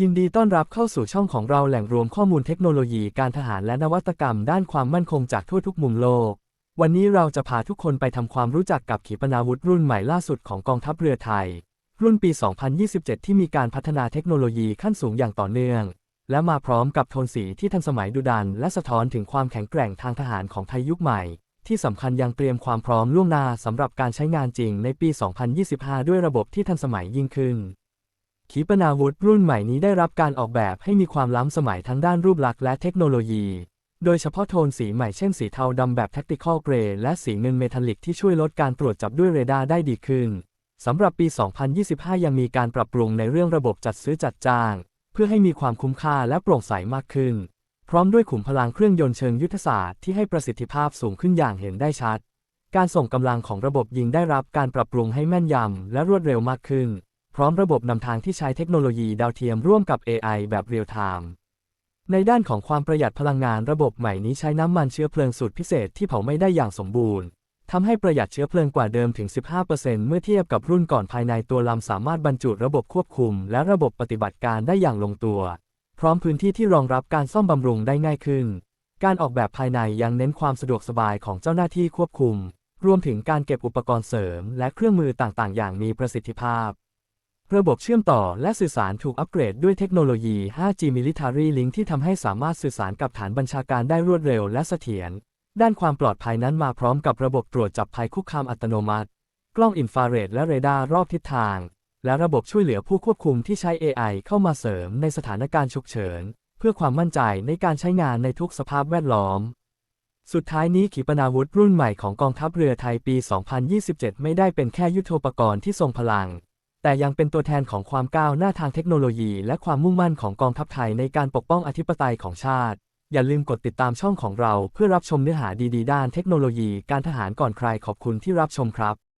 ยินดีต้อนรับเข้าสู่ช่องของเราแหล่งรวมข้อมูลเทคโนโลยีการทหารและนวัตกรรมด้านความมั่นคงจากทั่วทุกมุมโลก วันนี้เราจะพาทุกคนไปทำความรู้จักกับขีปนาวุธรุ่นใหม่ล่าสุดของกองทัพเรือไทย รุ่นปี 2027 ที่มีการพัฒนาเทคโนโลยีขั้นสูงอย่างต่อเนื่อง และมาพร้อมกับโทนสีที่ทันสมัยดุดัน และสะท้อนถึงความแข็งแกร่งทางทหารของไทยยุคใหม่ ที่สำคัญยังเตรียมความพร้อมล่วงหน้าสำหรับการใช้งานจริงในปี 2025 ด้วยระบบที่ทันสมัยยิ่งขึ้น ขีปนาวุธรุ่นใหม่นี้ได้รับการออกแบบให้มีความล้ำสมัยทั้งด้านรูปลักษณ์และเทคโนโลยี โดยเฉพาะโทนสีใหม่เช่นสีเทาดำแบบ Tactical Grey และสีเงินเมทัลลิกที่ช่วยลดการตรวจจับด้วยเรดาร์ได้ดีขึ้น สำหรับปี 2025 ยังมีการปรับปรุงในเรื่องระบบจัดซื้อจัดจ้าง เพื่อให้มีความคุ้มค่าและโปร่งใสมากขึ้น พร้อมด้วยขุมพลังเครื่องยนต์เชิงยุทธศาสตร์ที่ให้ประสิทธิภาพสูงขึ้นอย่างเห็นได้ชัด การส่งกำลังของระบบยิงได้รับการปรับปรุงให้แม่นยำและรวดเร็วมากขึ้น พร้อมระบบนำทางที่ใช้เทคโนโลยีดาวเทียมร่วมกับ AI แบบเรียลไทม์ในด้านของความประหยัดพลังงานระบบใหม่นี้ใช้น้ำมันเชื้อเพลิงสูตรพิเศษที่เผาไม่ได้อย่างสมบูรณ์ทำให้ประหยัดเชื้อเพลิงกว่าเดิมถึง 15%เมื่อเทียบกับรุ่นก่อนภายในตัวลำสามารถบรรจุระบบควบคุม และระบบปฏิบัติการได้อย่างลงตัว พร้อมพื้นที่ที่รองรับการซ่อมบำรุงได้ง่ายขึ้น การออกแบบภายในยังเน้นความสะดวกสบายของเจ้าหน้าที่ควบคุม รวมถึงการเก็บอุปกรณ์เสริม และเครื่องมือต่างๆ อย่างมีประสิทธิภาพ ระบบเชื่อมต่อและสื่อสารถูกอัปเกรดด้วยเทคโนโลยี 5G Military Link ที่ทำให้สามารถสื่อสารกับฐานบัญชาการได้รวดเร็วและเสถียร ด้านความปลอดภัยนั้นมาพร้อมกับระบบตรวจจับภัยคุกคามอัตโนมัติ กล้องอินฟราเรดและเรดาร์รอบทิศทาง และระบบช่วยเหลือผู้ควบคุมที่ใช้ AI เข้ามาเสริมในสถานการณ์ฉุกเฉิน เพื่อความมั่นใจในการใช้งานในทุกสภาพแวดล้อม สุดท้ายนี้ขีปนาวุธรุ่นใหม่ของกองทัพเรือไทยปี 2027 ไม่ได้เป็นแค่ยุทโธปกรณ์ที่ทรงพลัง แต่ยังเป็นตัวแทนของความก้าวหน้าทางเทคโนโลยี และความมุ่งมั่นของกองทัพไทยในการปกป้องอธิปไตยของชาติ อย่าลืมกดติดตามช่องของเราเพื่อรับชมเนื้อหาดีๆ ด้านเทคโนโลยีการทหารก่อนใครขอบคุณที่รับชมครับ